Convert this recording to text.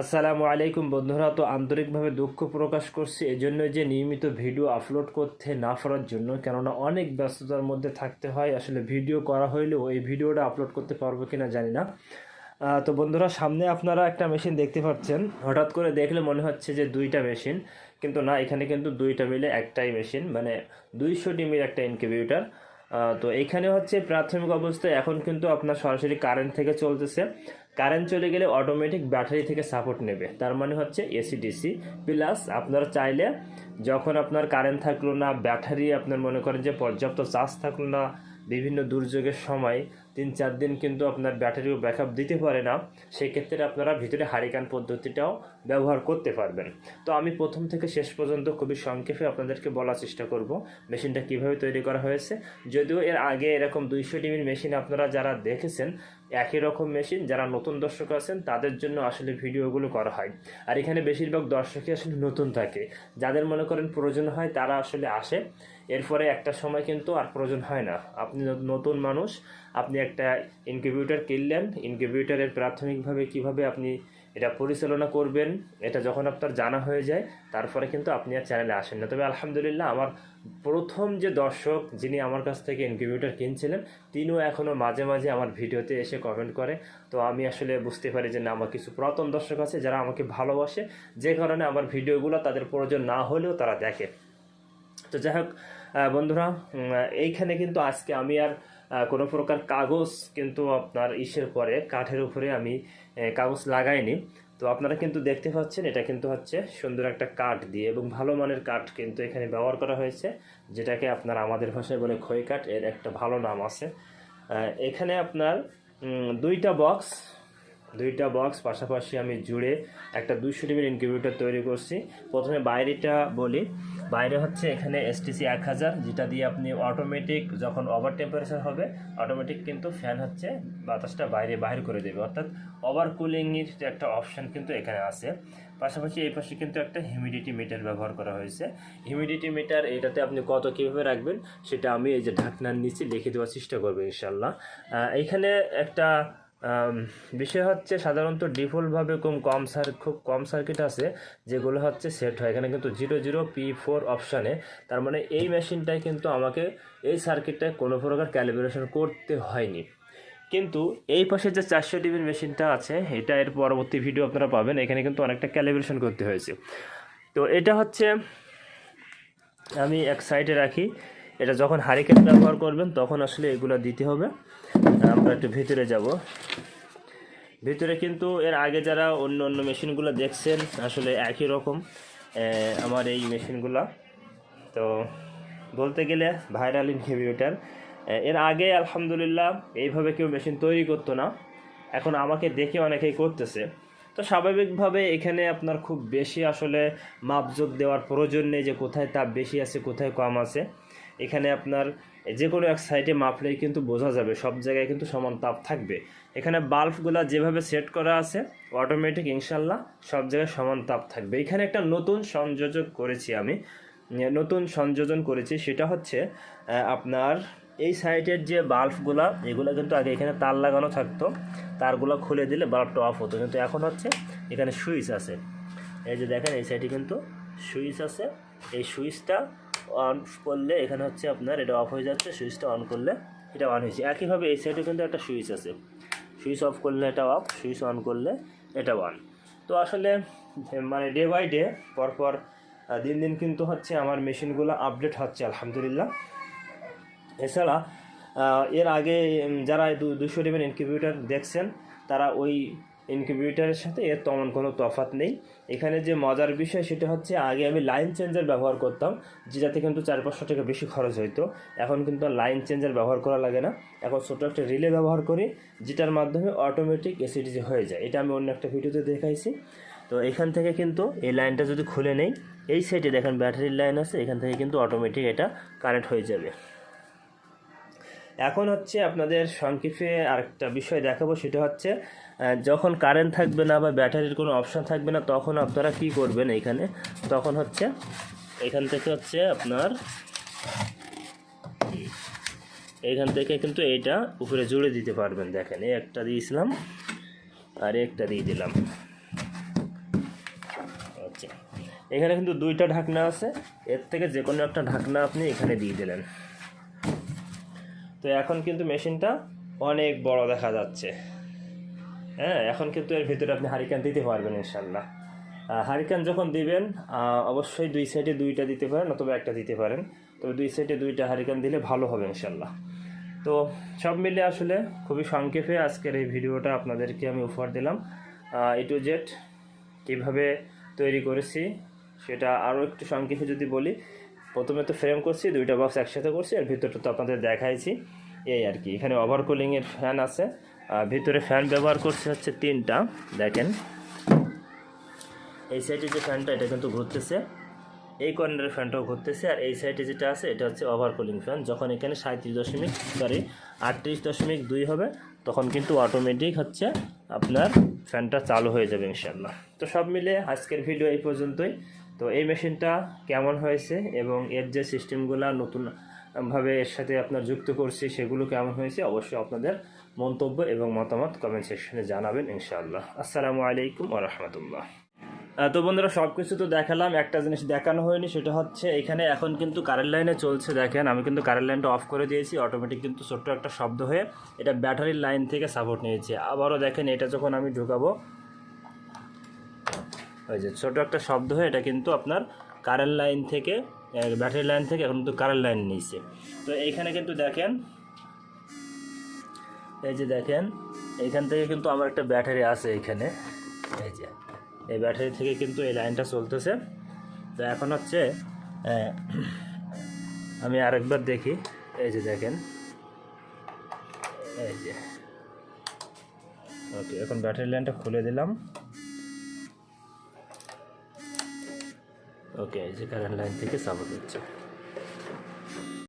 আসসালামু আলাইকুম বন্ধুরা, তো আন্তরিকভাবে দুঃখ প্রকাশ করছি এজন্য যে নিয়মিত ভিডিও আপলোড করতে না পারার জন্য, কেননা অনেক ব্যস্ততার মধ্যে থাকতে হয়। আসলে ভিডিও করা হইলেও এই ভিডিওটা আপলোড করতে পারব কিনা জানি না। তো বন্ধুরা, সামনে আপনারা একটা মেশিন দেখতে পাচ্ছেন। হঠাৎ করে দেখলে মনে হচ্ছে যে দুইটা মেশিন, কিন্তু না, এখানে কিন্তু দুইটা মিলে একটাই মেশিন মানে দুইশো ডিমির একটা ইনকিউবেটর। তো এখানে হচ্ছে প্রাথমিক অবস্থায় এখন কিন্তু আপনার সরাসরি কারেন্ট থেকে চলতেছে। কারেন্ট চলে গেলে অটোমেটিক ব্যাটারি থেকে সাপোর্ট নেবে। তার মানে হচ্ছে এসি ডিসি প্লাস আপনারা চাইলে যখন আপনার কারেন্ট থাকল না ব্যাটারি আপনার মনে করেন যে পর্যাপ্ত চার্জ থাকল না বিভিন্ন দুর্যোগের সময় তিন চার দিন কিন্তু আপনার ব্যাটারিও ব্যাকআপ দিতে পারে না, সেক্ষেত্রে আপনারা ভিতরে হারিকান পদ্ধতিটাও ব্যবহার করতে পারবেন। তো আমি প্রথম থেকে শেষ পর্যন্ত খুবই সংক্ষেপে আপনাদেরকে বলার চেষ্টা করব, মেশিনটা কীভাবে তৈরি করা হয়েছে। যদিও এর আগে এরকম দুইশো টিভির মেশিন আপনারা যারা দেখেছেন, একই রকম মেশিন, যারা নতুন দর্শক আছেন, তাদের জন্য আসলে ভিডিওগুলো করা হয়। আর এখানে বেশিরভাগ দর্শকই আসলে নতুন থাকে। যাদের মনে করেন প্রয়োজন হয়, তারা আসলে আসে। এরপরে একটা সময় কিন্তু আর প্রয়োজন হয় না। আপনি নতুন মানুষ, আপনি একটা ইনকিউবেটর কিনলেন ইনকিউবেটরের প্রাথমিকভাবে কীভাবে আপনি এটা পরিচালনা করবেন, এটা যখন আপনার জানা হয়ে যায়, তারপরে কিন্তু আপনি আর চ্যানেলে আসেন না। তবে আলহামদুলিল্লাহ আমার প্রথম যে দর্শক যিনি আমার কাছ থেকে ইনকিউবেটর কিনছিলেন, তিনিও এখনও মাঝে মাঝে আমার ভিডিওতে এসে কমেন্ট করে। তো আমি আসলে বুঝতে পারি যে না, আমার কিছু পুরাতন দর্শক আছে যারা আমাকে ভালোবাসে, যে কারণে আমার ভিডিওগুলো তাদের প্রয়োজন না হলেও তারা দেখে। তো যাই হোক বন্ধুরা এইখানে কিন্তু আজকে আমি আর কোনো প্রকার কাগজ কিন্তু আপনার ইসের পরে, কাঠের উপরে আমি কাগজ লাগাইনি। তো আপনারা কিন্তু দেখতে পাচ্ছেন, এটা কিন্তু হচ্ছে সুন্দর একটা কাঠ দিয়ে এবং ভালো মানের কাঠ কিন্তু এখানে ব্যবহার করা হয়েছে, যেটাকে আপনার আমাদের ভাষায় বলে খই কাঠ, এর একটা ভালো নাম আছে। এখানে আপনার দুইটা বক্স দুইটা বক্স পাশাপাশি আমি জুড়ে একটা দুশো ডিমের ইনকিউবেটর তৈরি করছি। প্রথমে বাইরেটা বলি। বাইরে হচ্ছে এখানে এসটিসি এক হাজার, যেটা দিয়ে আপনি অটোমেটিক যখন ওভার টেম্পারেচার হবে অটোমেটিক কিন্তু ফ্যান হচ্ছে, বাতাসটা বাইরে বাহির করে দেবে। অর্থাৎ ওভার কুলিংয়ের একটা অপশান কিন্তু এখানে আছে। পাশাপাশি এই পাশে কিন্তু একটা হিউমিডিটি মিটার ব্যবহার করা হয়েছে। হিউমিডিটি মিটার এটাতে আপনি কত কীভাবে রাখবেন, সেটা আমি এই যে ঢাকনার নিচে লিখে দেওয়ার চেষ্টা করব ইনশাল্লাহ এইখানে একটা বিষয় হচ্ছে সাধারণত ডিফল্টভাবে কম কম সার খুব কম সার্কিট আছে, যেগুলো হচ্ছে সেট হয়। এখানে কিন্তু জিরো জিরো পি ফোর অপশানে তার মানে এই মেশিনটায় কিন্তু আমাকে এই সার্কিটটায় কোনো প্রকার ক্যালিব্রেশন করতে হয়নি। কিন্তু এই পাশে যে চারশো টিভির মেশিনটা আছে, এটা এর পরবর্তী ভিডিও আপনারা পাবেন। এখানে কিন্তু অনেকটা ক্যালিব্রেশন করতে হয়েছে। তো এটা হচ্ছে, আমি এক সাইডে রাখি। এটা যখন হারিকেন ব্যবহার করবেন, তখন আসলে এগুলো দিতে হবে। আমরা একটু ভিতরে যাব। ভিতরে কিন্তু এর আগে যারা অন্য অন্য মেশিনগুলো দেখছেন, আসলে একই রকম আমার এই মেশিনগুলো। তো বলতে গেলে ভাইরাল ইনহিবিউটার এর আগে আলহামদুলিল্লাহ এইভাবে কেউ মেশিন তৈরি করতো না। এখন আমাকে দেখে অনেকেই করতেছে। তো স্বাভাবিকভাবে এখানে আপনার খুব বেশি আসলে মাপজোক দেওয়ার প্রয়োজন নেই যে কোথায় তাপ বেশি আছে, কোথায় কম আছে। এখানে আপনার যে কোনো এক সাইডে মাপলেই কিন্তু বোঝা যাবে, সব জায়গায় কিন্তু সমান তাপ থাকবে। এখানে বাল্বগুলো যেভাবে সেট করা আছে অটোমেটিক ইনশাল্লাহ সব জায়গায় সমান তাপ থাকবে। এখানে একটা নতুন সংযোজক করেছি আমি। নতুন সংযোজন করেছি, সেটা হচ্ছে আপনার এই সাইডের যে বাল্বগুলা এগুলো কিন্তু আগে এখানে তার লাগানো থাকতো। তারগুলো খুলে দিলে বাল্বটা অফ হতো। কিন্তু এখন হচ্ছে এখানে সুইচ আছে। এই যে দেখেন, এই সাইডে কিন্তু সুইচ আছে। এই সুইচটা অন করলে এখানে হচ্ছে আপনার এটা অফ হয়ে যাচ্ছে সুইচটা অন করলে এটা অন হয়েছে। একইভাবে এই সাইডে কিন্তু একটা সুইচ আছে। সুইচ অফ করলে এটা অফ সুইচ অন করলে এটা অন তো আসলে মানে ডে বাই ডে পরপর দিন দিন কিন্তু হচ্ছে আমার মেশিনগুলো আপডেট হচ্ছে, আলহামদুলিল্লাহ। এছাড়া এর আগে যারা দুশো টিমের ইনকিউবেটর দেখছেন, তারা ওই ইনকিউবেটরের সাথে এর তেমন কোনো তফাৎ নেই। এখানে যে মজার বিষয়, সেটা হচ্ছে আগে আমি লাইন চেঞ্জার ব্যবহার করতাম যেটাতে কিন্তু চার পাঁচশো টাকা বেশি খরচ হইতো। এখন কিন্তু লাইন চেঞ্জার ব্যবহার করা লাগে না। এখন ছোটো একটা রিলে ব্যবহার করি, যেটার মাধ্যমে অটোমেটিক এসিডিজি হয়ে যায়। এটা আমি অন্য একটা ভিডিওতে দেখাইছি। তো এখান থেকে কিন্তু এই লাইনটা যদি খুলে নেই, এই সাইডে দেখেন ব্যাটারির লাইন আছে, এখান থেকে কিন্তু অটোমেটিক এটা কানেক্ট হয়ে যাবে। এখন হচ্ছে আপনাদের সংক্ষেপে আরেকটা বিষয় দেখাবো, সেটা হচ্ছে যখন কারেন্ট থাকবে না বা ব্যাটারির কোনো অপশান থাকবে না, তখন আপনারা কি করবেন এখানে? তখন হচ্ছে, এখান থেকে হচ্ছে আপনার, এখান থেকে কিন্তু এইটা উপরে জুড়ে দিতে পারবেন। দেখেন, এই একটা দিয়েছিলাম, আর একটা দিয়ে দিলাম। আচ্ছা এখানে কিন্তু দুইটা ঢাকনা আছে, এর থেকে যে কোনো একটা ঢাকনা আপনি এখানে দিয়ে দিলেন। তো এখন কিন্তু মেশিনটা অনেক বড় দেখা যাচ্ছে। হ্যাঁ এখন কিন্তু এর ভিতরে আপনি হারিকান দিতে পারবেন ইনশাল্লাহ হারিকেন যখন দিবেন অবশ্যই দুই সাইডে দুইটা দিতে পারেন অথবা একটা দিতে পারেন। তবে দুই সাইডে দুইটা হারিকেন দিলে ভালো হবে ইনশাল্লাহ তো সব মিলে আসলে খুবই সংক্ষেপে আজকের এই ভিডিওটা আপনাদেরকে আমি উপহার দিলাম। এ টু জেড কীভাবে তৈরি করেছি সেটা আরও একটু সংক্ষেপে যদি বলি, প্রথমে তো ফ্রেম করছি, দুইটা বক্স একসাথে করছি, আর ভিতরটা তো আপনাদের দেখাইছি। এই আর কি, এখানে ওভার কুলিংয়ের ফ্যান আছে। আর ভিতরে ফ্যান ব্যবহার করছে হচ্ছে তিনটা, দেখেন। এই সাইডে যে ফ্যানটা এটা কিন্তু ঘুরতেছে। এই কর্নারের ফ্যানটাও ঘুরতেছে, আর এই সাইডে যেটা আছে, এটা হচ্ছে ওভার কুলিং ফ্যান যখন এখানে সাঁত্রিশ দশমিক সরি আটত্রিশ দশমিক দুই হবে, তখন কিন্তু অটোমেটিক হচ্ছে আপনার ফ্যানটা চালু হয়ে যাবে ইনশাল্লাহ তো সব মিলে আজকের ভিডিও এই পর্যন্তই। তো এই মেশিনটা কেমন হয়েছে এবং এর যে সিস্টেমগুলো নতুন ভাবে এর সাথে আপনার যুক্ত করছি, সেগুলো কেমন হয়েছে অবশ্যই আপনাদের মন্তব্য এবং মতামত কমেন্ট সেকশনে জানাবেন ইনশাআল্লাহ। আসসালামু আলাইকুম রাহমাতুল্লাহ। তো বন্ধুরা সব কিছু তো দেখালাম, একটা জিনিস দেখানো হয়নি, সেটা হচ্ছে এখানে এখন কিন্তু কারেন্ট লাইনে চলছে, দেখেন, আমি কিন্তু কারেন্ট লাইনটা অফ করে দিয়েছি অটোমেটিক কিন্তু ছোট্ট একটা শব্দ হয়ে এটা ব্যাটারির লাইন থেকে সাপোর্ট নিয়েছে। আবারও দেখেন, এটা যখন আমি ঢুকাবো ওই যে ছোট একটা শব্দ হয়ে এটা কিন্তু আপনার কারেন্ট লাইন থেকে ব্যাটারি লাইন থেকে এখন কিন্তু কারেন্ট লাইন নিয়েছে। তো এইখানে কিন্তু দেখেন, এই যে দেখেন এইখান থেকে কিন্তু আমার একটা ব্যাটারি আছে এইখানে এই যে, এই ব্যাটারি থেকে কিন্তু এই লাইনটা চলতেছে। তো এখন হচ্ছে আমি আরেকবার দেখি। এই যে দেখেন, এই যে ওকে এখন ব্যাটারি লাইনটা খুলে দিলাম। ওকে এই যে কারেন্ট লাইন থেকে সাপোর্ট হচ্ছে।